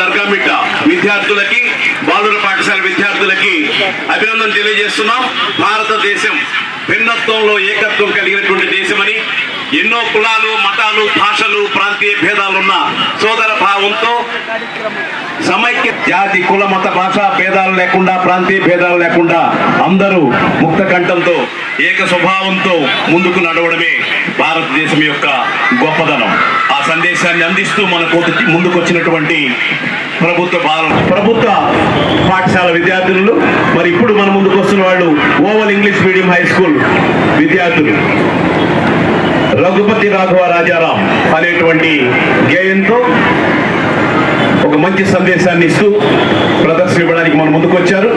దర్గామిట్ట. విద్యార్థులకి బాలుర పాఠశాల విద్యార్థులకి అభినందన తెలియజేస్తున్నాం. భారతదేశం భిన్నత్వంలో ఏకత్వం కలిగినటువంటి దేశమని ఎన్నో కులాలు మతాలు భాషలు ప్రాంతీయ భేదాలున్న సోదర భావంతో సమైక్య జాతి కుల మత భాషా భేదాలు లేకుండా ప్రాంతీయ భేదాలు లేకుండా అందరూ ముక్త కంఠంతో ఏక స్వభావంతో ముందుకు నడవడమే భారతదేశం యొక్క గొప్పదనం. ఆ సందేశాన్ని అందిస్తూ మనకు ముందుకొచ్చినటువంటి ప్రభుత్వ భారం ప్రభుత్వ పాఠశాల విద్యార్థులు మరి ఇప్పుడు మన ముందుకు వస్తున్న వాళ్ళు Oval English medium high school విద్యార్థులు. రఘుపతి రాఘవ రాజారాం అనేటువంటి గేయంతో ఒక మంచి సందేశాన్ని ఇస్తూ ప్రదర్శన ఇవ్వడానికి మన ముందుకు వచ్చారు.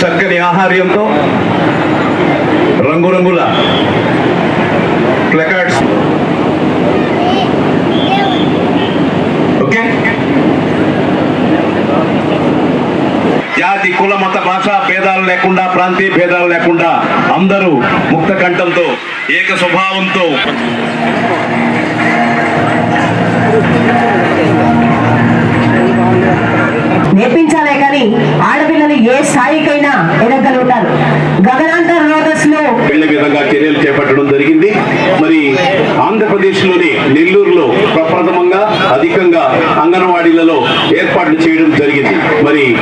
చక్కని ఆహార్యంతో రంగురంగుల ప్లకార్డ్స్. ఓకే? జాతి కుల మత భాష భేదాలు లేకుండా ప్రాంతీయ భేదాలు లేకుండా అందరూ ముక్త కంఠంతో ఏక స్వభావంతో ఏ ఎదగలుగుతారు గగనాంతర రోదస్లో వెళ్ళే విధంగా చర్యలు చేపట్టడం జరిగింది. మరి ఆంధ్రప్రదేశ్లోని నెల్లూరులో ప్రప్రథమంగా అధికంగా అంగన్వాడీలలో ఏర్పాట్లు చేయడం జరిగింది. మరి